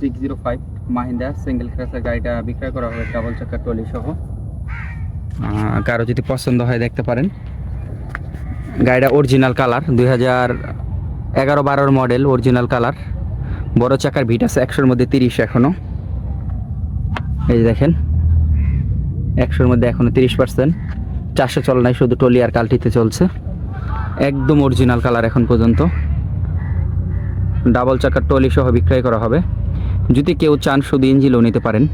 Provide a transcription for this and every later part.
Six zero five Mahindra single ক্লাসের গাড়িটা বিক্রয় করা হবে ডাবল চাকার ট্রলি সহ। কারও যদি পছন্দ হয় দেখতে পারেন। গাড়িটা অরিজিনাল কালার দুই হাজার এগারো বারোর মডেল অরিজিনাল কালার বড় চাকার ভিট আছে, একশোর মধ্যে তিরিশ এখনও। এই যে দেখেন, একশোর মধ্যে এখনও তিরিশ পার্সেন্ট চারশো চল নাই, শুধু টলি আর কালটিতে চলছে। একদম অরিজিনাল কালার এখন পর্যন্ত। ডাবল চাকার টলি সহ বিক্রয় করা হবে। যদি কেউ চান শুধু ইঞ্জিনও নিতে পারেন।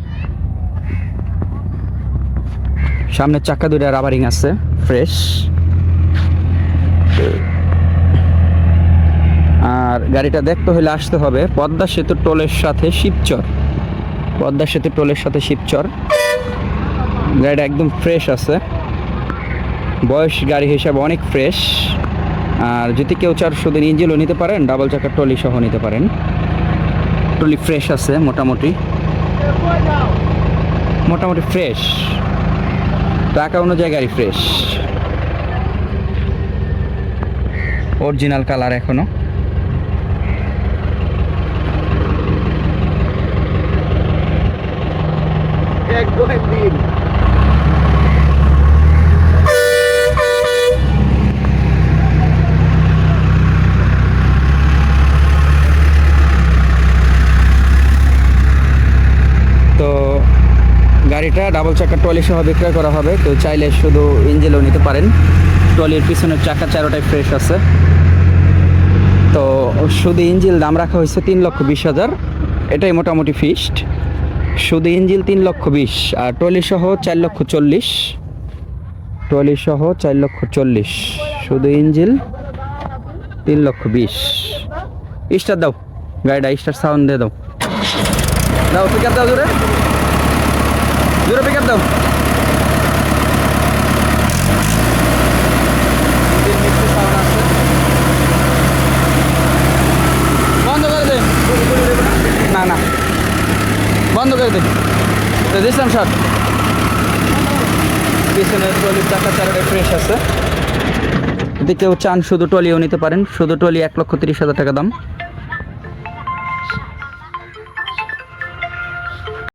সামনের চাকা দুইটা রাবারিং আছে, ফ্রেশ। আর গাড়িটা দেখতে হলে আসতে হবে পদ্মা সেতু টোলের সাথে শিবচর। পদ্মা সেতু টোলের সাথে শিবচর। গাড়িটা একদম ফ্রেশ আছে। বয়স গাড়ি হিসাবে অনেক ফ্রেশ। আর যদি কেউ চার শুধু ইঞ্জিনও নিতে পারেন, ডাবল চাকার টলি সহ নিতে পারেন। টলি ফ্রেশ আছে মোটামুটি। মোটামুটি ফ্রেশ টাকা অনুযায়ী গাড়ি ফ্রেশ অরিজিনাল কালার এখনও। তো গাড়িটা ডাবল চাকার ট্রলি সহ বিক্রয় করা হবে। কেউ চাইলে শুধু ইঞ্জিনও নিতে পারেন। ট্রলির পিছনের চাকা চারোটাই ফ্রেশ আছে। তো শুধু ইঞ্জিল দাম রাখা হয়েছে তিন লক্ষ বিশ হাজার। এটাই মোটামুটি ফিক্সড শুধু ইঞ্জিল তিন লক্ষ বিশ, আর ট্রলি সহ চার লক্ষ চল্লিশ। ট্রলি সহ চার লক্ষ চল্লিশ। শুধু ইঞ্জিল তিন লক্ষ বিশ। স্টার দাও, গাড়িটা স্টার সাউন্ড দিয়ে দাও। দাও পিক আপ দাও জোরে। বন্ধ করে দিন দিলাম শট পিছনের ট্রলির চাকা চাকাটা ফ্রেশ আছে। যদি কেউ চান শুধু টলিও নিতে পারেন। শুধু টলি এক লক্ষ তিরিশ হাজার টাকা দাম।